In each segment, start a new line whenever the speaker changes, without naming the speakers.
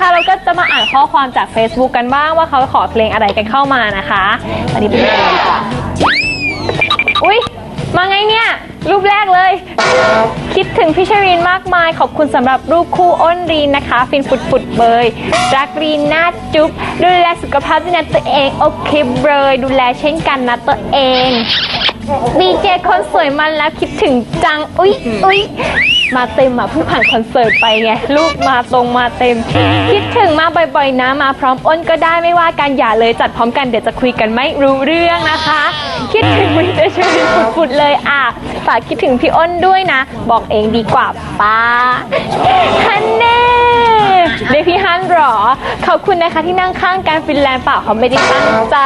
นะคะ เราก็จะมาอ่านข้อความจาก Facebook กันบ้างว่าเขาขอเพลงอะไรกันเข้ามานะคะอันนี้เป็นเพลงดีกว่าอุ๊ย มาไงเนี่ย รูปแรกเลย คิดถึงพี่ชรินมากมาย ขอบคุณสำหรับรูปคู่อ้นรีนนะคะ ฟินฟุดฟุดเบยรักรีนหน้าจุ๊บดูแลสุขภาพด้วยนะตัวเอง โอเคเบยดูแลเช่นกันนะตัวเองดีเจคนสวยมันแล้วคิดถึงจังอุ๊ยอุ๊ย มาเต็มอะเพิ่งผ่านคอนเสิร์ตไปไงลูกมาตรงมาเต็ม คิดถึงมาบ่อยๆนะมาพร้อมอ้นก็ได้ไม่ว่ากันอย่าเลยจัดพร้อมกันเดี๋ยวจะคุยกันไม่รู้เรื่องนะคะ คิดถึงวินเตอร์ชรินฟุดๆเลยอะฝากคิดถึงพี่อ้นด้วยนะ บอกเองดีกว่าป้าฮันเน่เรียกพี่ฮันเหรอ ขอบคุณนะคะที่นั่งข้างการฟินแลนด์เปล่าเขาไม่ได้ตั้งใจ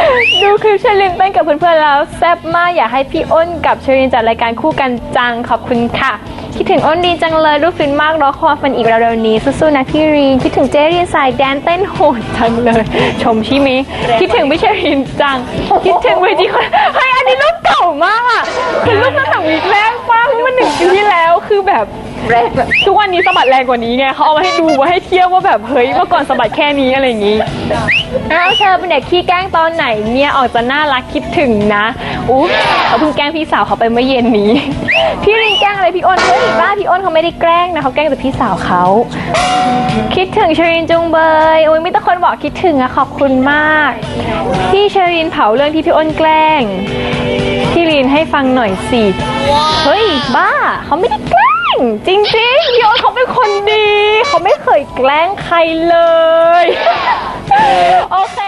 ดู คลิปเชลินเต้นกับเพื่อนๆแล้วแซ่บมากอยากให้พี่อ้นกับเชลินจัดรายการคู่กันจังขอบคุณค่ะ คิดถึงอ้นดีจังเลยรูปฟินมากรอคอยฟันอีกเร็วๆนี้สู้ๆนะพี่รีนคิดถึงเจรีนสายแดนเต้นโหดจังเลย ชมชิมิคิดถึงพี่เชลินจัง คิดถึงเวทีคนเฮ้ยอันนี้รูปเก่ามากอะคือรูปตั้งแต่วีคแรกป้าเมื่อหนึ่งปีที่แล้ว คือแบบ
แรงแบบ
ทุกวันนี้สะบัดแรงกว่านี้ไงเขาเอามาให้ดูว่าให้เทียบว่าแบบเฮ้ยเมื่อก่อนสะบัดแค่นี้อะไรอย่างงี้อ้าวเชอเป็นเด็กขี้แกล้งตอนไหนเนี่ยออกจะน่ารักคิดถึงนะอุ๊ยเขาเพิ่งแกล้งพี่สาวเขาไปเมื่อเย็นนี้ พี่รินแกล้งอะไรพี่อ้นเฮ้ยบ้าพี่อ้นเขาไม่ได้แกล้งนะเขาแกล้งแต่พี่สาวเขาคิดถึงเชรินจุงเบยโอ้ยมีแต่คนบอกคิดถึงอะขอบคุณมาก พี่เชรินเผาเรื่องที่พี่อ้นแกล้ง พี่รินให้ฟังหน่อยสิ เฮ้ย บ้า เขาไม่ได้แกล้ง จริงๆพี่โอ๊ตเขาเป็นคนดี เขาไม่เคยแกล้งใครเลย โอเค